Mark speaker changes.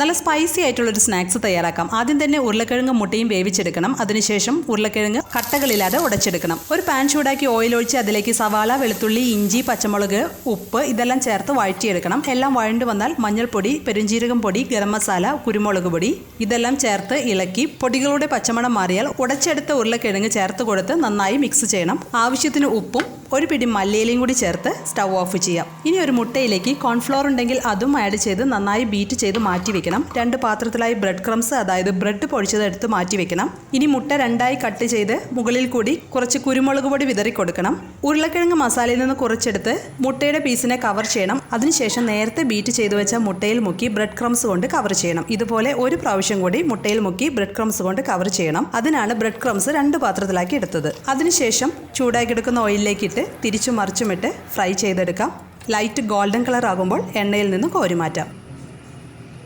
Speaker 1: നല്ല സ്പൈസി ആയിട്ടുള്ള ഒരു സ്നാക്സ് തയ്യാറാക്കാം. ആദ്യം തന്നെ ഉരുളക്കിഴങ്ങ് മുട്ടയും വേവിച്ചെടുക്കണം. അതിനുശേഷം ഉരുളക്കിഴങ്ങ് കട്ടകളില്ലാതെ ഉടച്ചെടുക്കണം. ഒരു പാൻ ചൂടാക്കി ഓയിൽ ഒഴിച്ച് അതിലേക്ക് സവാള വെളുത്തുള്ളി ഇഞ്ചി പച്ചമുളക് ഉപ്പ് ഇതെല്ലാം ചേർത്ത് വഴറ്റിയെടുക്കണം. എല്ലാം വഴണ്ടു വന്നാൽ മഞ്ഞൾപ്പൊടി പെരുംജീരകം പൊടി ഗരം മസാല കുരുമുളക് പൊടി ഇതെല്ലാം ചേർത്ത് ഇളക്കി പൊടികളുടെ പച്ചമണം മാറിയാൽ ഉടച്ചെടുത്ത ഉരുളക്കിഴങ്ങ് ചേർത്ത് കൊടുത്ത് നന്നായി മിക്സ് ചെയ്യണം. ആവശ്യത്തിന് ഉപ്പും ഒരു പിടി മല്ലിയിലയും കൂടി ചേർത്ത് സ്റ്റൗ ഓഫ് ചെയ്യാം. ഇനി ഒരു മുട്ടയിലേക്ക് കോൺഫ്ലോർ ഉണ്ടെങ്കിൽ അതും ആഡ് ചെയ്ത് നന്നായി ബീറ്റ് ചെയ്ത് മാറ്റി വെക്കണം രണ്ട് പാത്രത്തിലായി ബ്രെഡ് ക്രംസ് അതായത് ബ്രെഡ് പൊടിച്ചത് എടുത്ത് മാറ്റി വെക്കണം. ഇനി മുട്ട രണ്ടായി കട്ട് ചെയ്ത് മുകളിൽ കൂടി കുറച്ച് കുരുമുളക് പൊടി വിതറി കൊടുക്കണം. ഉരുളക്കിഴങ്ങ് മസാലയിൽ നിന്ന് കുറച്ചെടുത്ത് മുട്ടയുടെ പീസിനെ കവർ ചെയ്യണം. അതിനുശേഷം നേരത്തെ ബീറ്റ് ചെയ്തു വെച്ച മുട്ടയിൽ മുക്കി ബ്രെഡ് ക്രംസ് കൊണ്ട് കവർ ചെയ്യണം. ഇതുപോലെ ഒരു പ്രാവശ്യം കൂടി മുട്ടയിൽ മുക്കി ബ്രെഡ് ക്രംസ് കൊണ്ട് കവർ ചെയ്യണം. അതിനാണ് ബ്രെഡ് ക്രംസ് രണ്ട് പാത്രത്തിലാക്കി എടുത്തത്. അതിനുശേഷം ചൂടാക്കി എടുക്കുന്ന ഓയിലിലേക്ക് ഇട്ട് തിരിച്ചു മറിച്ചുമിട്ട് ഫ്രൈ ചെയ്തെടുക്കാം. ലൈറ്റ് ഗോൾഡൻ കളർ ആകുമ്പോൾ എണ്ണയിൽ നിന്ന് കോരി മാറ്റാം